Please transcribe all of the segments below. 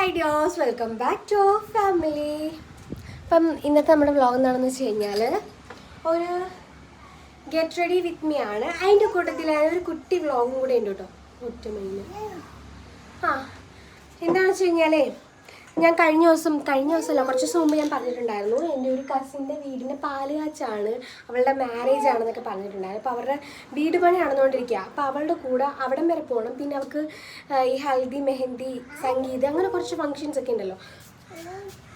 Hi dears welcome back to family അപ്പം ഇന്നത്തെ നമ്മുടെ വ്ളോഗ് എന്താണെന്ന് വെച്ച് കഴിഞ്ഞാൽ ഒരു ഗെറ്റ് റെഡി വിത്ത് മീ ആണ്. അതിന്റെ കൂട്ടത്തിൽ ഒരു കുട്ടി വ്ളോഗും കൂടെ ഉണ്ട് കേട്ടോ ഒറ്റമയിൽ ആ എന്താണെന്ന് വെച്ച് കഴിഞ്ഞാലേ ഞാൻ കഴിഞ്ഞ ദിവസം കഴിഞ്ഞ ദിവസമല്ല കുറച്ച് ദിവസം മുമ്പ് ഞാൻ പറഞ്ഞിട്ടുണ്ടായിരുന്നു. എന്റെ ഒരു കസിന്റെ വീടിന്റെ പാൽ കാച്ചാണ് അവളുടെ മാരേജ് ആണെന്നൊക്കെ പറഞ്ഞിട്ടുണ്ടായിരുന്നു. അപ്പോൾ അവരുടെ വീട് പണി നടന്നുകൊണ്ടിരിക്കുക അപ്പോൾ അവളുടെ കൂടെ അവിടം വരെ പോകണം പിന്നെ അവൾക്ക് ഈ ഹൽദി മെഹന്തി സംഗീതം അങ്ങനെ കുറച്ച് ഫങ്ഷൻസ് ഒക്കെ ഉണ്ടല്ലോ.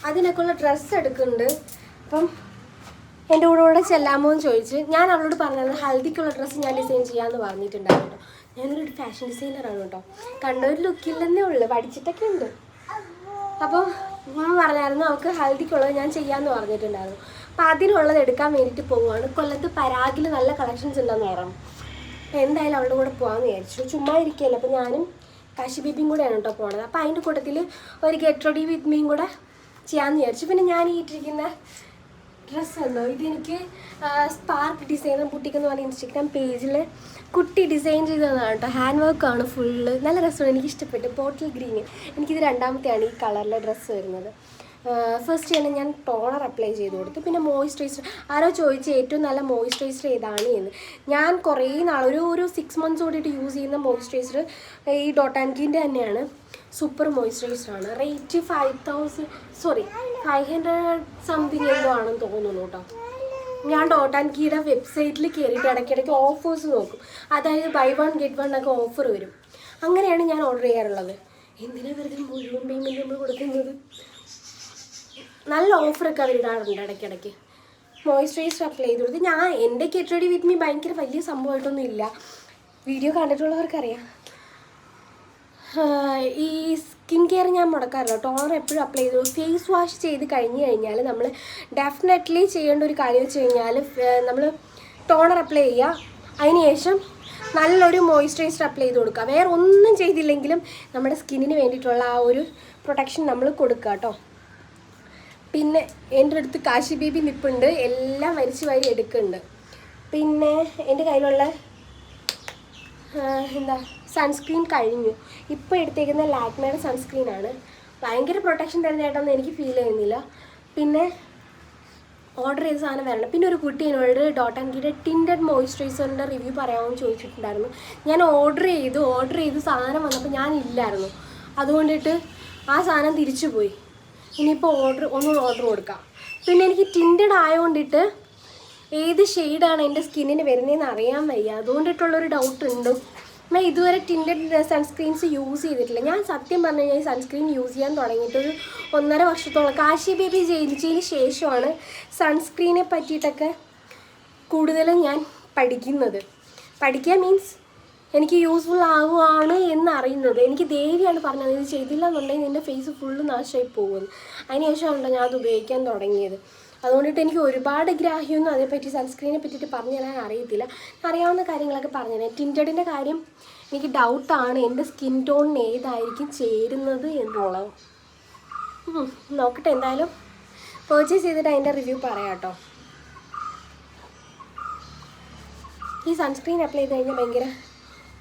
അതിനൊക്കെ ഉള്ള ഡ്രസ്സ് എടുക്കുന്നുണ്ട്. അപ്പം എന്റെ കൂടെ കൂടെ ചെല്ലാമോ എന്ന് ചോദിച്ച് ഞാൻ അവളോട് പറഞ്ഞത് ഹൽദിക്കുള്ള ഡ്രസ്സ് ഞാൻ ഡിസൈൻ ചെയ്യാമെന്ന് പറഞ്ഞിട്ടുണ്ടായിരുന്നു. കേട്ടോ ഞാനൊരു ഫാഷൻ ഡിസൈനറാണ് കേട്ടോ. കണ്ടൊരു ലുക്കില്ലെന്നേ ഉള്ളൂ. പഠിച്ചിട്ടൊക്കെ ഉണ്ട്. അപ്പം ഞാൻ പറഞ്ഞായിരുന്നു അവൾക്ക് ഹൽദിക്കുള്ളത് ഞാൻ ചെയ്യാമെന്ന് പറഞ്ഞിട്ടുണ്ടായിരുന്നു. അപ്പം അതിനുള്ളത് എടുക്കാൻ വേണ്ടിയിട്ട് പോവുകയാണ്. കൊല്ലത്ത് പരാഗിൽ നല്ല കളക്ഷൻസ് ഉണ്ടെന്ന് പറഞ്ഞു. എന്തായാലും അവളുടെ കൂടെ പോകാമെന്ന് വിചാരിച്ചു. ചുമ്മാ ഇരിക്കുകയല്ലേ. അപ്പം ഞാനും കാശി ബേബിയും കൂടെയാണ് കേട്ടോ പോണത്. അപ്പം അതിന്റെ കൂട്ടത്തിൽ ഒരു ഗെറ്റ് റെഡി വിത്ത് മീയും കൂടെ ചെയ്യാമെന്ന് വിചാരിച്ചു. പിന്നെ ഞാൻ ഈ ഇട്ടിരിക്കുന്ന ഡ്രസ്സ് ഉണ്ടോ ഇതെനിക്ക് സ്പാർക്ക് ഡിസൈനർ ബുട്ടിക്ക് എന്ന് പറഞ്ഞ ഇൻസ്റ്റഗ്രാം പേജിൽ കുട്ടി ഡിസൈൻ ചെയ്തതാണ് കേട്ടോ. ഹാൻഡ് വർക്ക് ആണ് ഫുള്ള് നല്ല രസമാണ്. എനിക്ക് ഇഷ്ടപ്പെട്ടു. ബോട്ടിൽ ഗ്രീൻ എനിക്കിത് രണ്ടാമത്തെയാണ് ഈ കളറിലെ ഡ്രസ്സ് വരുന്നത്. ഫസ്റ്റ് തന്നെ ഞാൻ ടോണർ അപ്ലൈ ചെയ്ത് കൊടുത്തു. പിന്നെ മോയ്സ്ചറൈസർ ആരോ ചോദിച്ചു ഏറ്റവും നല്ല മോയ്സ്ചറൈസർ ഏതാണ്? എന്ന്. ഞാൻ കുറേ നാൾ ഒരു ഒരു സിക്സ് മന്ത്സ് കൂടിയിട്ട് യൂസ് ചെയ്യുന്ന മോയ്സ്ചറൈസർ ഈ ഡോട്ടാൻകിന്റെ തന്നെയാണ്. Super മോയ്സ്ചറൈസറാണ് rate five thousand sorry five hundred something എന്തോ ആണെന്ന് തോന്നുന്നു കേട്ടോ. ഞാൻ ഡോട്ട് ആൻഡ് കീയുടെ വെബ്സൈറ്റിൽ കയറിയിട്ട് ഇടയ്ക്കിടയ്ക്ക് ഓഫേഴ്സ് നോക്കും. അതായത് ബൈ വൺ ഗെറ്റ് വൺ ഒക്കെ ഓഫർ വരും. അങ്ങനെയാണ് ഞാൻ ഓർഡർ ചെയ്യാറുള്ളത്. എന്തിനാ വെറുതെ മുഴുവൻ പേയ്മെന്റ് നമ്മൾ കൊടുക്കുന്നത്? നല്ല ഓഫറൊക്കെ അവർ ഇടാറുണ്ട് ഇടയ്ക്കിടയ്ക്ക്. മോയ്സ്ചറൈസർ അപ്ലൈ ചെയ്ത്. കൊടുത്ത് ഞാൻ എന്റെ റെഡി വിത്ത് മീ ഭയങ്കര വലിയ സംഭവമായിട്ടൊന്നും ഇല്ല. വീഡിയോ കണ്ടിട്ടുള്ളവർക്കറിയാം. ഈ സ്കിൻ കെയർ ഞാൻ മുടക്കാറില്ല ടോണർ എപ്പോഴും അപ്ലൈ ചെയ്തു. ഫേസ് വാഷ് ചെയ്ത് കഴിഞ്ഞ് കഴിഞ്ഞാൽ നമ്മൾ ഡെഫിനറ്റ്ലി ചെയ്യേണ്ട ഒരു കാര്യം വെച്ച് കഴിഞ്ഞാൽ നമ്മൾ ടോണർ അപ്ലൈ ചെയ്യുക അതിനുശേഷം നല്ലൊരു മോയ്സ്ചറൈസർ അപ്ലൈ ചെയ്ത് കൊടുക്കുക വേറെ ഒന്നും ചെയ്തില്ലെങ്കിലും നമ്മുടെ സ്കിന്നിന് വേണ്ടിയിട്ടുള്ള ആ ഒരു പ്രൊട്ടക്ഷൻ നമ്മൾ കൊടുക്കുക കേട്ടോ. പിന്നെ എന്റെ അടുത്ത് കാശി ബേബി നിപ്പുണ്ട്. എല്ലാം വരിച്ച് വരി എടുക്കുന്നുണ്ട്. പിന്നെ എന്റെ കയ്യിലുള്ള എന്താ സൺസ്ക്രീൻ കഴിഞ്ഞു. ഇപ്പോൾ എടുത്തേക്കുന്ന ലാക്മയുടെ സൺസ്ക്രീനാണ് ഭയങ്കര പ്രൊട്ടക്ഷൻ തരുന്നതായിട്ടൊന്നും എനിക്ക് ഫീൽ ചെയ്യുന്നില്ല. പിന്നെ ഓർഡർ ചെയ്ത സാധനം വരണം. പിന്നെ ഒരു കുട്ടി എന്നോട് ഡോട്ട് ആൻഡ് ടിൻഡഡ് മോയ്സ്ചറൈസറിന്റെ റിവ്യൂ പറയാമെന്ന് ചോദിച്ചിട്ടുണ്ടായിരുന്നു. ഞാൻ ഓർഡർ ചെയ്തു ഓർഡർ ചെയ്ത് സാധനം വന്നപ്പോൾ ഞാൻ ഇല്ലായിരുന്നു. അതുകൊണ്ടിട്ട് ആ സാധനം തിരിച്ചു പോയി ഇനിയിപ്പോൾ ഓർഡർ ഒന്നും ഓർഡർ കൊടുക്കാം. പിന്നെ എനിക്ക് ടിൻഡഡ് ആയതുകൊണ്ടിട്ട് ഏത് ഷെയ്ഡാണ് എന്റെ സ്കിന്നിന് വരുന്നതെന്ന് അറിയാൻ വയ്യ. അതുകൊണ്ടിട്ടുള്ളൊരു ഡൗട്ട് ഉണ്ട്. ഞാൻ ഇതുവരെ ടിൻഡഡ് സൺസ്ക്രീൻസ് യൂസ് ചെയ്തിട്ടില്ല. ഞാൻ സത്യം പറഞ്ഞു കഴിഞ്ഞാൽ സൺസ്ക്രീൻ യൂസ് ചെയ്യാൻ തുടങ്ങിയിട്ട് ഒരു ഒന്നര വർഷത്തോളം. കാശി ബേബി ജയിലിച്ചതിന് ശേഷമാണ് സൺസ്ക്രീനെ പറ്റിയിട്ടൊക്കെ കൂടുതലും ഞാൻ പഠിക്കുന്നത്. പഠിക്കുക മീൻസ് എനിക്ക് യൂസ്ഫുൾ ആവുകയാണ് എന്നറിയുന്നത്. എനിക്ക് ദേവിയാണ് പറഞ്ഞത് ഇത് ചെയ്തില്ല എന്നുണ്ടെങ്കിൽ നിന്റെ ഫേസ് ഫുള്ള് നാശമായി പോകുമെന്ന് അതിനുശേഷമാണല്ലോ ഞാൻ അത് ഉപയോഗിക്കാൻ തുടങ്ങിയത്. അതുകൊണ്ടിട്ട് എനിക്ക് ഒരുപാട് ഗ്രാഹ്യമൊന്നും അതേപ്പറ്റി സൺസ്ക്രീനെ പറ്റിയിട്ട് പറഞ്ഞു തരാൻ അറിയത്തില്ല. അറിയാവുന്ന കാര്യങ്ങളൊക്കെ പറഞ്ഞു തരാം. ടിന്റഡിന്റെ കാര്യം എനിക്ക് ഡൗട്ടാണ് എന്റെ സ്കിൻ ടോണിന് ഏതായിരിക്കും ചേരുന്നത് എന്നുള്ളത്. നോക്കട്ടെ എന്തായാലും. പർച്ചേസ് ചെയ്തിട്ട് അതിന്റെ റിവ്യൂ പറയാം കേട്ടോ. ഈ സൺസ്ക്രീൻ അപ്ലൈ ചെയ്ത് കഴിഞ്ഞാൽ ഭയങ്കര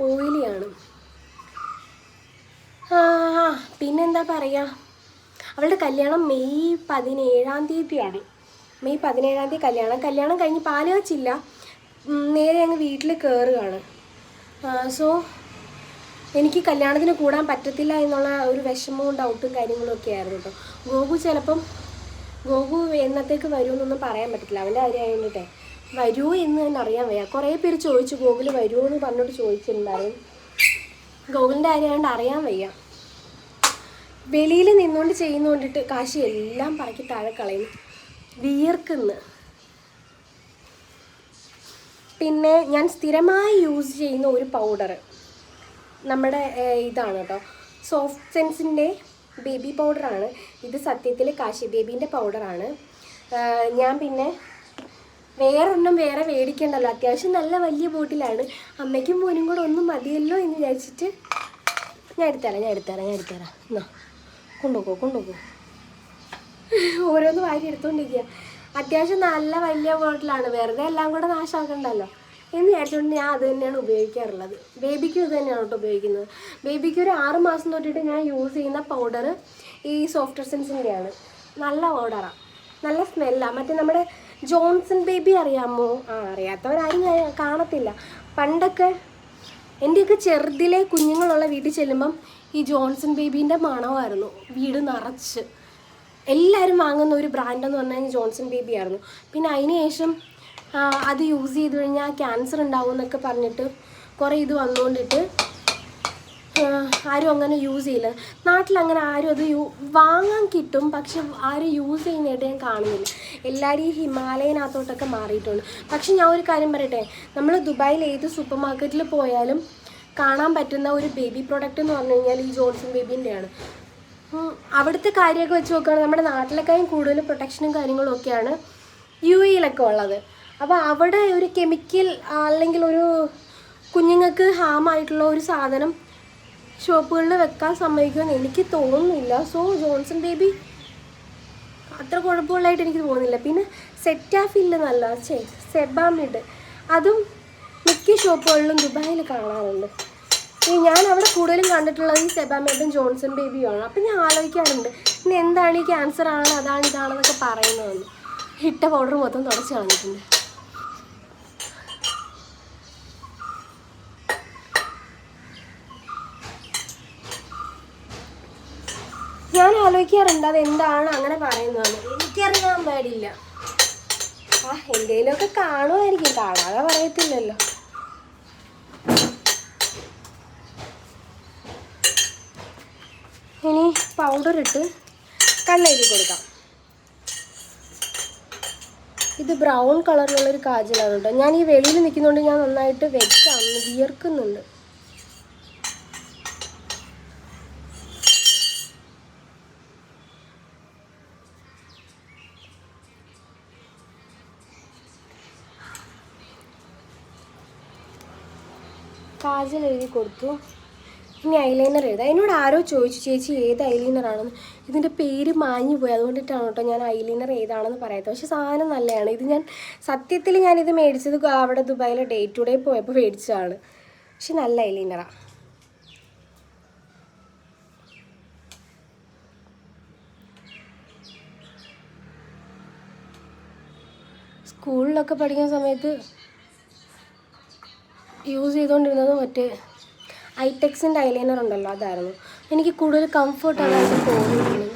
ഓയിലിയാണ് പിന്നെന്താ പറയുക അവളുടെ കല്യാണം മെയ് പതിനേഴാം തീയതിയാണ്. മെയ് പതിനേഴാം തീയതി കല്യാണം. കല്യാണം കഴിഞ്ഞ് പാൽ വെച്ചില്ല ഉം, നേരെ അങ്ങ് വീട്ടിൽ കയറുകയാണ് സോ എനിക്ക് കല്യാണത്തിന് കൂടാൻ പറ്റത്തില്ല എന്നുള്ള ഒരു വിഷമവും ഡൗട്ടും കാര്യങ്ങളും ഒക്കെ ആയിരുന്നു കേട്ടോ ഗോപു ചിലപ്പം ഗോപു എന്നത്തേക്ക് വരുമെന്നൊന്നും പറയാൻ പറ്റത്തില്ല. അവന്റെ കാര്യം ആയതുകൊണ്ടിട്ടേ വരുമോ എന്ന് തന്നെ അറിയാൻ വയ്യ. കുറേ പേര് ചോദിച്ചു ഗോകുൽ വരുമോ എന്ന് പറഞ്ഞിട്ട് ചോദിച്ചിട്ടുണ്ടായിരുന്നു. ഗോകുലിന്റെ കാര്യമായതുകൊണ്ട് അറിയാൻ വയ്യ. വെളിയിൽ നിന്നുകൊണ്ട് ചെയ്യുന്നോണ്ടിട്ട് കാശി എല്ലാം പറക്കി താഴെ കളയുന്നു. വിയർക്കുന്നു. പിന്നെ ഞാൻ സ്ഥിരമായി യൂസ് ചെയ്യുന്ന ഒരു പൗഡർ നമ്മുടെ ഇതാണ് കേട്ടോ സോഫ്റ്റ് സെൻസിന്റെ ബേബി പൗഡറാണ് ഇത് സത്യത്തിൽ കാശി ബേബീന്റെ പൗഡറാണ് ഞാൻ പിന്നെ വേറൊന്നും വേറെ മേടിക്കണ്ടല്ലോ അത്യാവശ്യം നല്ല വലിയ ബോട്ടിലാണ്. അമ്മയ്ക്കും മോനും കൂടെ ഒന്നും മതിയല്ലോ എന്ന് വിചാരിച്ചിട്ട് ഞാൻ എടുത്തരാം ഞാൻ എടുത്തരാം ഞാൻ എടുത്തരാം. എന്നാ കൊണ്ടുപോകോ കൊണ്ടുപോകോ ഓരോന്ന് വാരി എടുത്തുകൊണ്ടിരിക്കുക അത്യാവശ്യം നല്ല വലിയ ബോട്ടിലാണ് വെറുതെ എല്ലാം കൂടെ നാശമാക്കണ്ടല്ലോ എന്ന് വിചാരിച്ചുകൊണ്ട് ഞാൻ അത് തന്നെയാണ് ഉപയോഗിക്കാറുള്ളത്. ബേബിക്കും ഇത് തന്നെയാണ് കേട്ടോ ഉപയോഗിക്കുന്നത്. ബേബിക്ക് ഒരു ആറ് മാസം തൊട്ടിട്ട് ഞാൻ യൂസ് ചെയ്യുന്ന പൗഡർ ഈ സോഫ്റ്റ് എസൻസിന്റെയാണ് നല്ല പൗഡറാണ് നല്ല സ്മെല്ലാണ് മറ്റേ നമ്മുടെ ജോൺസൺ ബേബി അറിയാമോ? ആ അറിയാത്തവരാരും കാണത്തില്ല. പണ്ടൊക്കെ എന്റെയൊക്കെ ചെറുതിലെ കുഞ്ഞുങ്ങളുള്ള വീട്ടിൽ ചെല്ലുമ്പം ഈ ജോൺസൺ ബേബീന്റെ മണമായിരുന്നു. വീട് നിറച്ച്. എല്ലാവരും വാങ്ങുന്ന ഒരു ബ്രാൻഡ് എന്ന് പറഞ്ഞു കഴിഞ്ഞാൽ ജോൺസൺ ബേബി ആയിരുന്നു. പിന്നെ അതിന് ശേഷം അത് യൂസ് ചെയ്ത് കഴിഞ്ഞാൽ ക്യാൻസർ ഉണ്ടാവും എന്നൊക്കെ പറഞ്ഞിട്ട് കുറേ ഇത് വന്നുകൊണ്ടിട്ട് ആരും അങ്ങനെ യൂസ് ചെയ്യില്ല. നാട്ടിൽ അങ്ങനെ ആരും അത് യൂ വാങ്ങാൻ കിട്ടും പക്ഷെ ആരും യൂസ് ചെയ്യുന്നതായിട്ട് ഞാൻ കാണുന്നില്ല. എല്ലാവരും ഈ ഹിമാലയനകത്തോട്ടൊക്കെ മാറിയിട്ടുണ്ട്. പക്ഷെ ഞാൻ ഒരു കാര്യം പറയട്ടെ നമ്മൾ ദുബായിൽ ഏത് സൂപ്പർ മാർക്കറ്റിൽ പോയാലും കാണാൻ പറ്റുന്ന ഒരു ബേബി പ്രോഡക്റ്റ് എന്ന് പറഞ്ഞു കഴിഞ്ഞാൽ ഈ ജോൺസൺ ബേബീന്റെയാണ് അവിടുത്തെ കാര്യമൊക്കെ വെച്ച് നോക്കുകയാണെങ്കിൽ നമ്മുടെ നാട്ടിലേക്കാളും കൂടുതൽ പ്രൊട്ടക്ഷനും കാര്യങ്ങളും ഒക്കെയാണ് യു എയിലൊക്കെ ഉള്ളത്. അപ്പോൾ അവിടെ ഒരു കെമിക്കൽ അല്ലെങ്കിൽ ഒരു കുഞ്ഞുങ്ങൾക്ക് ഹാമായിട്ടുള്ള ഒരു സാധനം ഷോപ്പുകളിൽ വെക്കാൻ സമ്മതിക്കുമെന്ന് എനിക്ക് തോന്നുന്നില്ല. സോ ജോൺസൺ ബേബി അത്ര കുഴപ്പമുള്ളതായിട്ട് എനിക്ക് തോന്നുന്നില്ല. പിന്നെ സെറ്റാഫില്ല നല്ല സെബാമിഡ് അതും മിക്ക ഷോപ്പുകളിലും ദുബായിൽ കാണാറുണ്ട്. ഞാൻ അവിടെ കൂടുതലും കണ്ടിട്ടുള്ളത് ഈ സെബാമേബൻ ജോൺസൺ ബേബിയാണ്. അപ്പം ഞാൻ ആലോചിക്കാറുണ്ട് ഇനി എന്താണ് ഈ ക്യാൻസർ ആണ് അതാണ് ഇതാണെന്നൊക്കെ പറയുന്നതെന്ന് ഇട്ട പൗഡർ മൊത്തം തുടച്ച് കളഞ്ഞിട്ടുണ്ട്. ഞാൻ ആലോചിക്കാറുണ്ട് അത് എന്താണ് അങ്ങനെ പറയുന്നതെന്ന്. എനിക്കറിയാൻ പാടില്ല. ആ എന്തെങ്കിലുമൊക്കെ കാണുമായിരിക്കും കാണാതെ പറയത്തില്ലല്ലോ ഇനി പൗഡർ ഇട്ട് കണ്ണെഴുതി കൊടുക്കാം. ഇത് ബ്രൗൺ കളറിലുള്ളൊരു കാജലാണ് കേട്ടോ. ഞാൻ ഈ വെളിയിൽ നിൽക്കുന്നതുകൊണ്ട് ഞാൻ നന്നായിട്ട് വെച്ചാണ് വിയർക്കുന്നുണ്ട്. കാജൽ എഴുതി കൊടുത്തു. ഇനി ഐലൈനർ എഴുതാം. എന്നോട് ആരോ ചോദിച്ചു ചേച്ചി ഏത് ഐലൈനർ ആണെന്ന്? ഇതിന്റെ പേര് മാഞ്ഞു പോയി. അതുകൊണ്ടിട്ടാണ് കേട്ടോ ഞാൻ ഐലൈനർ ഏതാണെന്ന് പറയാത്തത് പക്ഷേ സാധനം നല്ലതാണ്. ഇത് ഞാൻ സത്യത്തിൽ ഞാനിത് മേടിച്ചത് അവിടെ ദുബായിലെ ഡേ ടു ഡേ പോയപ്പോൾ മേടിച്ചതാണ്. പക്ഷെ നല്ല ഐലൈനറാണ് സ്കൂളിലൊക്കെ പഠിക്കുന്ന സമയത്ത് യൂസ് ചെയ്തുകൊണ്ടിരുന്നത് മറ്റേ ഐടെക്സിന്റെ ഐലൈനർ ഉണ്ടല്ലോ അതായിരുന്നു. എനിക്ക് കൂടുതൽ കംഫർട്ട് ആയിട്ട് തോന്നിയിട്ടുള്ളത്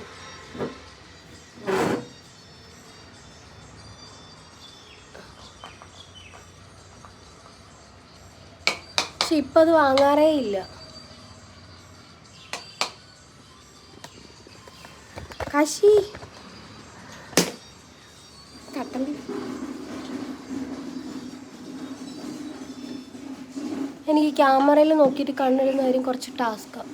പക്ഷെ ഇപ്പം അത് വാങ്ങാറേ ഇല്ല. കാശി. കട്ടമ്പി എനിക്ക് ക്യാമറയിൽ നോക്കിയിട്ട് കണ്ണിടുന്ന കാര്യം കുറച്ച് ടാസ്ക്കാണ്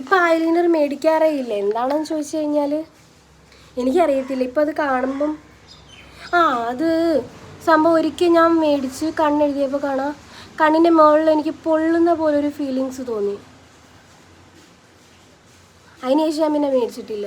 ഇപ്പം ഐലൈനർ മേടിക്കാറേ ഇല്ല. എന്താണെന്ന് ചോദിച്ചു കഴിഞ്ഞാൽ എനിക്കറിയത്തില്ല. ഇപ്പം അത് കാണുമ്പം ആ അത് സംഭവം ഒരിക്കൽ ഞാൻ മേടിച്ച് കണ്ണെഴുതിയപ്പോൾ കാണാം. കണ്ണിന്റെ മുകളിൽ എനിക്ക് പൊള്ളുന്ന പോലെ ഒരു ഫീലിങ്സ് തോന്നി അതിനുശേഷം ഞാൻ പിന്നെ മേടിച്ചിട്ടില്ല.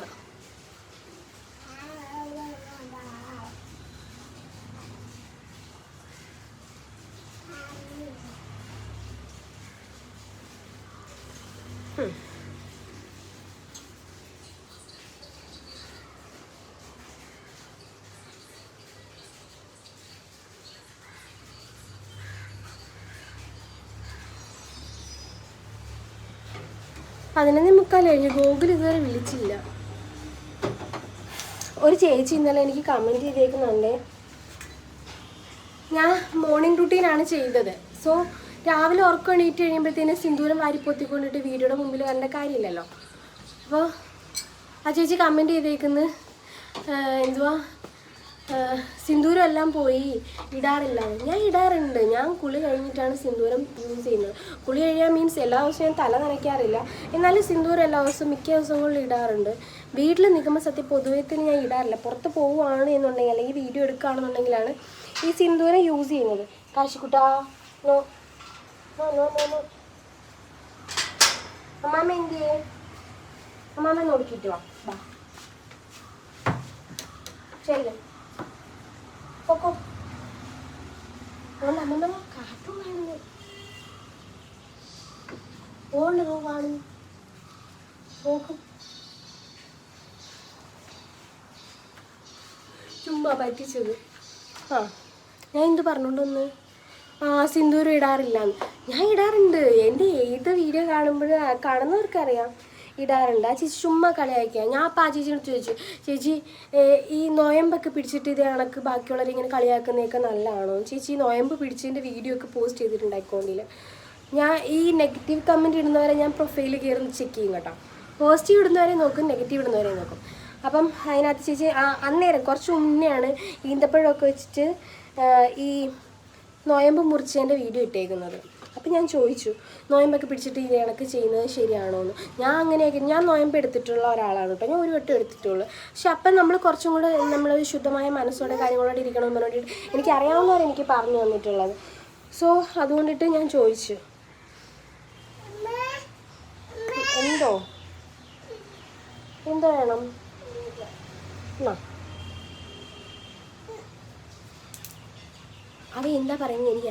പതിനൊന്നേ മുക്കാൽ കഴിഞ്ഞു ഗൂഗിൾ ഇതുവരെ വിളിച്ചില്ല. ഒരു ചേച്ചി ഇന്നലെ എനിക്ക് കമന്റ് ചെയ്തേക്കുന്നുണ്ട്. ഞാൻ മോർണിംഗ് റുട്ടീനാണ് ചെയ്തത്. സോ രാവിലെ ഉറക്കം എണീറ്റ് കഴിയുമ്പോഴത്തേനും സിന്ദൂരം വാരി പൊത്തിക്കൊണ്ടിട്ട് വീഡിയോയുടെ മുമ്പിൽ വരേണ്ട കാര്യമില്ലല്ലോ. അപ്പോൾ ആ ചേച്ചി കമന്റ് ചെയ്തേക്കുന്നത് എന്തുവാ? സിന്ദൂരം എല്ലാം പോയി ഇടാറില്ല. ഞാൻ ഇടാറുണ്ട്. ഞാൻ കുളി കഴിഞ്ഞിട്ടാണ് സിന്ദൂരം യൂസ് ചെയ്യുന്നത്. കുളി കഴിയാൻ മീൻസ് എല്ലാ ദിവസവും ഞാൻ തല നനയ്ക്കാറില്ല. എന്നാലും സിന്ദൂരം എല്ലാ ദിവസവും മിക്ക ദിവസങ്ങളിൽ ഇടാറുണ്ട്. വീട്ടിൽ നിൽക്കുമ്പോൾ സത്യം പൊതുവേത്തിൽ ഞാൻ ഇടാറില്ല. പുറത്ത് പോവുകയാണ് എന്നുണ്ടെങ്കിൽ അല്ലെങ്കിൽ വീഡിയോ എടുക്കുകയാണെന്നുണ്ടെങ്കിലാണ് ഈ സിന്ദൂരം യൂസ് ചെയ്യുന്നത്. കാശിക്കുട്ടാ നോ നോ നോ നോ അമ്മാമ്മ എന്തിയേ അമ്മാമ്മ നോക്കിയിട്ട് വാ ശരി. പൊക്കോ. അതുകൊണ്ട് അമ്മമ്മ കാട്ടും കാണുന്നു. നോക്കും ചുമ്മാ പറ്റിച്ചത്. ആ ഞാൻ എന്ത് പറഞ്ഞോണ്ടൊന്ന് ആ സിന്ദൂരം ഇടാറില്ല ഞാൻ ഇടാറുണ്ട്. എന്റെ ഏത് വീഡിയോ കാണുമ്പോഴും കാണുന്നവർക്കറിയാം. ഇടാറുണ്ട്. ആ ചേച്ചി ചുമ്മാ കളിയാക്കിയ. ഞാൻ അപ്പം ആ ചേച്ചിയോട് ചോദിച്ചു ചേച്ചി ഈ നോയമ്പൊക്കെ പിടിച്ചിട്ട് ഇത് കണക്ക് ബാക്കിയുള്ളവരെ ഇങ്ങനെ കളിയാക്കുന്നതൊക്കെ നല്ലതാണോ? ചേച്ചി നോയമ്പ് പിടിച്ചതിന്റെ വീഡിയോ ഒക്കെ പോസ്റ്റ് ചെയ്തിട്ടുണ്ട് അക്കൗണ്ടിൽ ഞാൻ ഈ നെഗറ്റീവ് കമന്റ് ഇടുന്നവരെ ഞാൻ പ്രൊഫൈലിൽ കയറി ചെക്ക് ചെയ്യും കേട്ടോ. പോസിറ്റീവ് ഇടുന്നവരെ നോക്കും നെഗറ്റീവ് ഇടുന്നവരെ നോക്കും. അപ്പം അതിനകത്ത് ചേച്ചി അന്നേരം കുറച്ച് മുന്നെയാണ് ഈന്തപ്പഴമൊക്കെ വെച്ചിട്ട് ഈ നോയമ്പ് മുറിച്ചതിന്റെ വീഡിയോ ഇട്ടേക്കുന്നത്. അപ്പം ഞാൻ ചോദിച്ചു നോയമ്പൊക്കെ പിടിച്ചിട്ട് ഈ കണക്ക് ചെയ്യുന്നത് ശരിയാണോ എന്ന് ഞാൻ അങ്ങനെയൊക്കെ ഞാൻ നോയമ്പ് എടുത്തിട്ടുള്ള ഒരാളാണ് കേട്ടോ. ഞാൻ ഒരു വട്ടം എടുത്തിട്ടുള്ളൂ. പക്ഷെ അപ്പം നമ്മൾ കുറച്ചും കൂടെ നമ്മൾ ശുദ്ധമായ മനസ്സോടെ കാര്യങ്ങളോടെ ഇരിക്കണമെന്ന് പറഞ്ഞിട്ട് എനിക്ക് അറിയാവുന്നവർ എനിക്ക് പറഞ്ഞു തന്നിട്ടുള്ളത്. സോ അതുകൊണ്ടിട്ട് ഞാൻ ചോദിച്ചു. എന്തോ? എന്തോ വേണം? എന്നാ അവ എന്താ പറയുന്നത് എനിക്ക്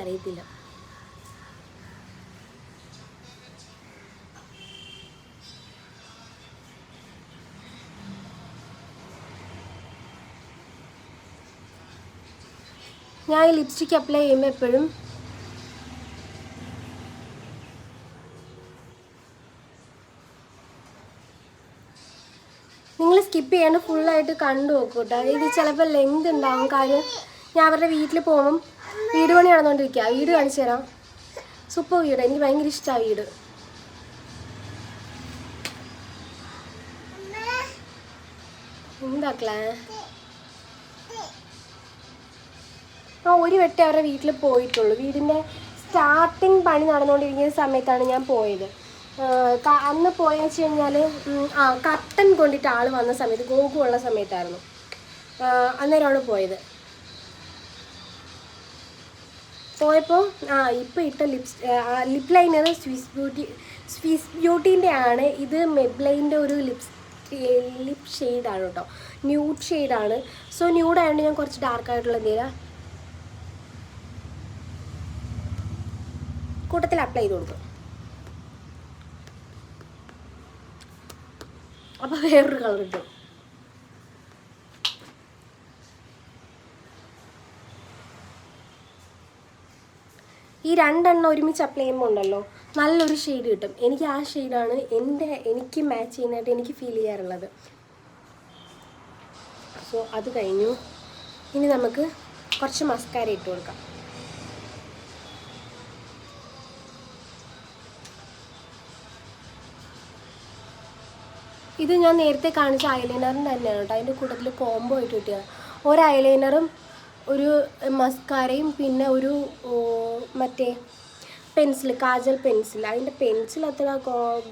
ഞാൻ ഈ ലിപ്സ്റ്റിക്ക് അപ്ലൈ ചെയ്യുമ്പോൾ എപ്പോഴും നിങ്ങൾ സ്കിപ്പ് ചെയ്യാണ്ട് ഫുള്ളായിട്ട് കണ്ടു നോക്കൂ കേട്ടോ ഇത് ചിലപ്പോൾ ലെങ്ത് ഉണ്ടാവും. കാര്യം ഞാൻ അവരുടെ വീട്ടിൽ പോകുമ്പം വീട് പണി നടന്നുകൊണ്ടിരിക്കുക വീട് കാണിച്ചു തരാം. സൂപ്പർ വീട് എനിക്ക് ഭയങ്കര ഇഷ്ടമാണ് വീട്. എന്താക്കളേ ആ ഒരു വെട്ടി അവരുടെ വീട്ടിൽ പോയിട്ടുള്ളൂ. വീടിന്റെ സ്റ്റാർട്ടിങ് പണി നടന്നുകൊണ്ടിരിക്കുന്ന സമയത്താണ് ഞാൻ പോയത്. അന്ന് പോയെന്ന് വെച്ച് കഴിഞ്ഞാൽ ആ കട്ടൻ കൊണ്ടിട്ട് ആൾ വന്ന സമയത്ത് ഗോകു ഉള്ള സമയത്തായിരുന്നു. അന്നേരമാണ് പോയത്. പോയപ്പോൾ ആ ഇപ്പോൾ ഇട്ട lips lip liner Swiss beauty Swiss ബ്യൂട്ടീന്റെ ആണ് ഇത് മെബ്ലൈന്റെ ഒരു ലിപ്സ് ലിപ് ഷെയ്ഡാണ് കേട്ടോ. ന്യൂഡ് ഷെയ്ഡാണ്. സോ ന്യൂഡ് ആയതുകൊണ്ട് ഞാൻ കുറച്ച് ഡാർക്ക് ആയിട്ടുള്ള എന്തെങ്കിലും കൂട്ടത്തിൽ അപ്ലൈ ചെയ്ത് കൊടുക്കും. അപ്പോൾ വേറൊരു കളർ കിട്ടും ഈ രണ്ടെണ്ണം ഒരുമിച്ച് അപ്ലൈ ചെയ്യുമ്പോൾ ഉണ്ടല്ലോ നല്ലൊരു ഷെയ്ഡ് കിട്ടും. എനിക്ക് ആ ഷെയ്ഡാണ് എന്റെ എനിക്ക് മാച്ച് ചെയ്യുന്നതായിട്ട് എനിക്ക് ഫീൽ ചെയ്യാറുള്ളത്. സോ അത് കഴിഞ്ഞു. ഇനി നമുക്ക് കുറച്ച് മസ്കാര ഇട്ട് കൊടുക്കാം. ഇത് ഞാൻ നേരത്തെ കാണിച്ച ഐലൈനറും തന്നെയാണ് കേട്ടോ. അതിന്റെ കൂട്ടത്തിൽ കോംബോ ആയിട്ട് കിട്ടിയത്. ഒരു ഐലൈനറും ഒരു മസ്കാരയും പിന്നെ ഒരു മറ്റേ പെൻസിൽ കാജൽ പെൻസിൽ അതിന്റെ പെൻസിൽ അത്ര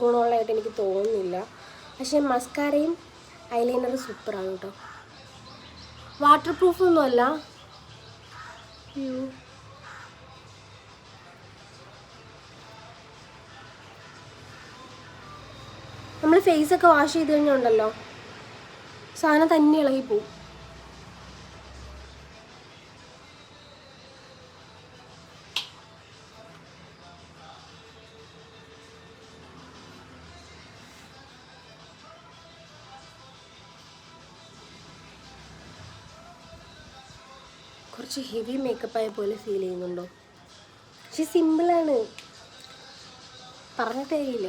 ഗുണമുള്ളതായിട്ട് എനിക്ക് തോന്നുന്നില്ല. പക്ഷേ മസ്കാരയും ഐലൈനറും സൂപ്പറാണ് കേട്ടോ. വാട്ടർ പ്രൂഫൊന്നുമല്ല നമ്മൾ ഒക്കെ വാഷ് ചെയ്ത് കഴിഞ്ഞാൽ ഉണ്ടല്ലോ സാധനം തന്നെ ഇളകി പോവും. കുറച്ച് ഹെവി മേക്കപ്പ് ആയ പോലെ ഫീൽ ചെയ്യുന്നുണ്ടോ? പക്ഷെ സിമ്പിളാണ് പറഞ്ഞിട്ടേ കഴിയില്ല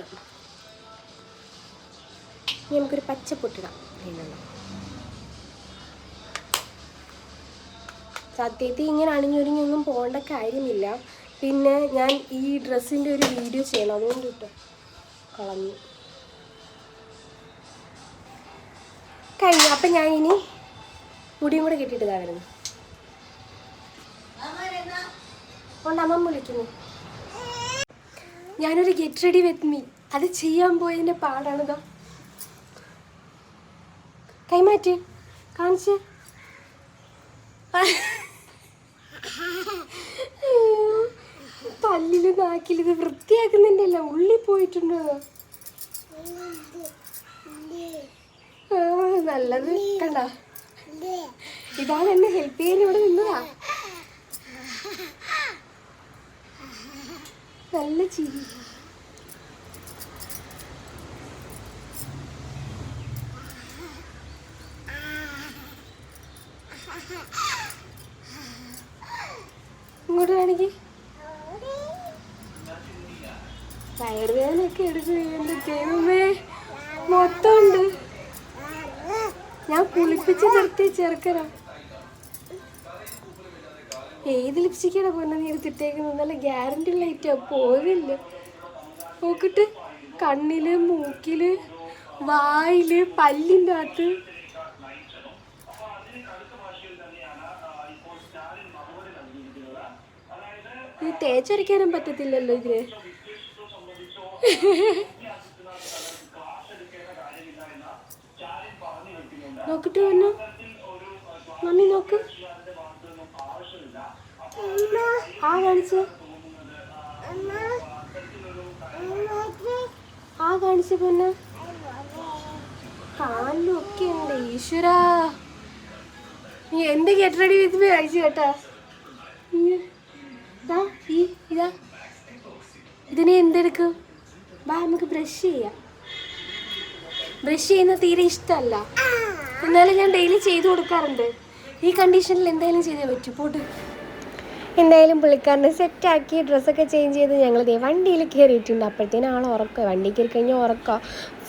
ഇനി നമുക്കൊരു പച്ച പൊട്ടിടാം. അതിനുള്ള സത്യത്തിൽ ഇങ്ങനെ അണിഞ്ഞൊരിഞ്ഞൊന്നും പോകേണ്ട കാര്യമില്ല. പിന്നെ ഞാൻ ഈ ഡ്രസ്സിന്റെ ഒരു വീഡിയോ ചെയ്യണം. അതുകൊണ്ട് കിട്ടും കളഞ്ഞു. കഴിഞ്ഞു. അപ്പം ഞാൻ ഇനി മുടിയും കൂടെ കെട്ടിയിട്ട് ഇതാ വരുന്നു. അമ്മ വിളിക്കുന്നു. ഞാനൊരു ഗെറ്റ് റെഡി വിത്ത് മീ അത് ചെയ്യാൻ പോയതിന്റെ പാടാണിതാ കൈമാറ്റ്. കാണിച്ച്. പല്ലിൽ നാക്കിൽ ഇത് വൃത്തിയാക്കുന്നുണ്ടല്ലോ ഉള്ളി പോയിട്ടുണ്ടോ. നല്ലത് കണ്ട. ഇതാണ് എന്നെ ഹെൽപ്പ് ചെയ്യാൻ ഇവിടെ നിന്നതാ. നല്ല ചിരി. ഇങ്ങോട്ട് കാണിക്ക് ദൈവമേ മൊത്തമുണ്ട്. ഞാൻ കുളിപ്പിച്ച് നിർത്തി ചെറുക്കനാ. ഏത് ലിപ്സ്റ്റിക്കാണ് പൊന്നെ നീ എടുത്തിട്ടേക്കുന്നത്? നല്ല ഗ്യാരണ്ടി ഉള്ള ഐറ്റാ പോവില്ല നോക്കിട്ട് കണ്ണിൽ മൂക്കിൽ വായിൽ പല്ലിന്റെ അകത്ത് ഇത് തേച്ചരയ്ക്കാനും പറ്റത്തില്ലല്ലോ ഇതിന്. നോക്കിട്ട് വന്നു. മമ്മി നോക്ക്. ആ കാണിച്ച്. ആ കാണിച്ച് പൊന്ന. കാലൊക്കെ ഉണ്ട് ഈശ്വരാ. നീ എന്ത് ഗെറ്റ് മീ കഴിച്ചു കേട്ടാ? ദാ, ഇതിനെ എന്തെടുക്കും? വാ നമുക്ക് ബ്രഷ് ചെയ്യാം. ബ്രഷ് ചെയ്യുന്ന തീരെ ഇഷ്ടമല്ല. എന്നാലും ഞാൻ ഡെയിലി ചെയ്തു കൊടുക്കാറുണ്ട്. ഈ കണ്ടീഷനിൽ എന്തായാലും ചെയ്തേ പറ്റൂ. പോട്ട്. എന്തായാലും പുള്ളിക്കാരനെ സെറ്റാക്കി ഡ്രസ്സൊക്കെ ചേഞ്ച് ചെയ്ത് ഞങ്ങൾ ദേ വണ്ടിയിൽ കയറിയിട്ടുണ്ട്. അപ്പോഴത്തേനും ആൾ ഉറക്കുക വണ്ടി കയറി കഴിഞ്ഞാൽ ഉറക്കുക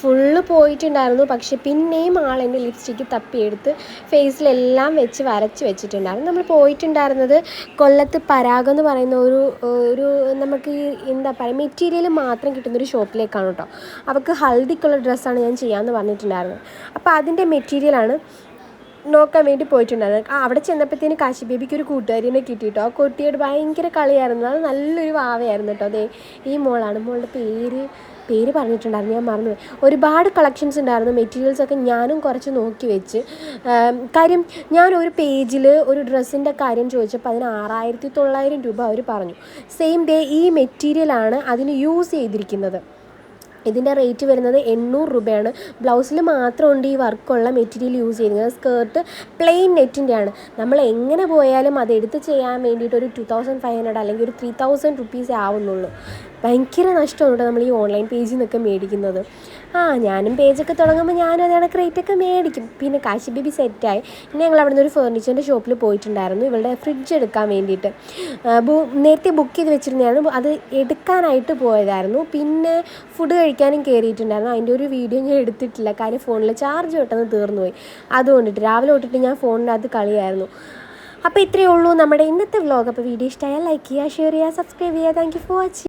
ഫുള്ള് പോയിട്ടുണ്ടായിരുന്നു. പക്ഷെ പിന്നെയും ആൾ എന്റെ ലിപ്സ്റ്റിക്ക് തപ്പിയെടുത്ത് ഫേസിലെല്ലാം വെച്ച് വരച്ച് വെച്ചിട്ടുണ്ടായിരുന്നു. നമ്മൾ പോയിട്ടുണ്ടായിരുന്നത് കൊല്ലത്ത് പരാഗ് എന്ന് പറയുന്ന ഒരു ഒരു നമുക്ക് ഈ എന്താ പറയുക മെറ്റീരിയൽ മാത്രം കിട്ടുന്ന ഒരു ഷോപ്പിലേക്കാണ് കേട്ടോ. അവർക്ക് ഹൽദിക്കുള്ള ഡ്രസ്സാണ് ഞാൻ ചെയ്യാമെന്ന് പറഞ്ഞിട്ടുണ്ടായിരുന്നത്. അപ്പോൾ അതിന്റെ മെറ്റീരിയലാണ് നോക്കാൻ വേണ്ടി പോയിട്ടുണ്ടായിരുന്നു. അവിടെ ചെന്നപ്പോഴത്തേന് കാശി ബേബിക്ക് ഒരു കൂട്ടുകാരിനെ കിട്ടിയിട്ടോ ആ കുട്ടിയോട് ഭയങ്കര കളിയായിരുന്നു. അത് നല്ലൊരു വാവയായിരുന്നു കേട്ടോ. അതെ ഈ മോളാണ്. മോളുടെ പേര് പേര് പറഞ്ഞിട്ടുണ്ടായിരുന്നു. ഞാൻ മറന്നു ഒരുപാട് കളക്ഷൻസ് ഉണ്ടായിരുന്നു. മെറ്റീരിയൽസ് ഒക്കെ ഞാനും കുറച്ച് നോക്കി വെച്ച്. കാര്യം ഞാൻ ഒരു പേജിൽ ഒരു ഡ്രസ്സിന്റെ കാര്യം ചോദിച്ചപ്പോൾ അതിന് ആറായിരത്തി തൊള്ളായിരം രൂപ അവർ പറഞ്ഞു. സെയിം ഡേ ഈ മെറ്റീരിയലാണ് അതിന് യൂസ് ചെയ്തിരിക്കുന്നത്. ഇതിന്റെ റേറ്റ് വരുന്നത് എണ്ണൂറ് രൂപയാണ്. ബ്ലൗസിൽ മാത്രമുണ്ട് ഈ വർക്കുള്ള മെറ്റീരിയൽ യൂസ് ചെയ്യുന്നത്. സ്കേർട്ട് പ്ലെയിൻ നെറ്റിന്റെയാണ് നമ്മൾ എങ്ങനെ പോയാലും അത് എടുത്ത് ചെയ്യാൻ വേണ്ടിയിട്ട് ഒരു ടു തൗസൻഡ് ഫൈവ് ഹൺഡ്രഡ് അല്ലെങ്കിൽ ഒരു ത്രീ തൗസൻഡ് റുപ്പീസേ ആവുന്നുള്ളൂ. ഭയങ്കര നഷ്ടമാണ് കേട്ടോ നമ്മൾ ഈ ഓൺലൈൻ പേജിൽ നിന്നൊക്കെ മേടിക്കുന്നത്. ആ ഞാനും പേജൊക്കെ തുടങ്ങുമ്പോൾ ഞാനും അതാണ് ക്രേറ്റൊക്കെ മേടിക്കും. പിന്നെ കാശി ബേബി സെറ്റായി പിന്നെ ഞങ്ങൾ അവിടെ നിന്ന് ഒരു ഫേർണിച്ചറിന്റെ ഷോപ്പിൽ പോയിട്ടുണ്ടായിരുന്നു. ഇവളുടെ ഫ്രിഡ്ജ് എടുക്കാൻ വേണ്ടിയിട്ട്. നേരത്തെ ബുക്ക് ചെയ്ത് വെച്ചിരുന്നതാണ് അത് എടുക്കാനായിട്ട് പോയതായിരുന്നു. പിന്നെ ഫുഡ് കഴിക്കാനും കയറിയിട്ടുണ്ടായിരുന്നു അതിന്റെ ഒരു വീഡിയോ ഞാൻ എടുത്തിട്ടില്ല. കാര്യം ഫോണിൽ ചാർജ് പെട്ടെന്ന് തീർന്നു പോയി. അതുകൊണ്ടിട്ട് രാവിലെ തൊട്ടിട്ട് ഞാൻ ഫോണിനകത്ത് കളിയായിരുന്നു. അപ്പോൾ ഇത്രയേ ഉള്ളൂ നമ്മുടെ ഇന്നത്തെ വ്ലോഗ് അപ്പോൾ വീഡിയോ ഇഷ്ടമായാൽ ലൈക്ക് ചെയ്യുക ഷെയർ ചെയ്യുക സബ്സ്ക്രൈബ് ചെയ്യുക. Thank you for watching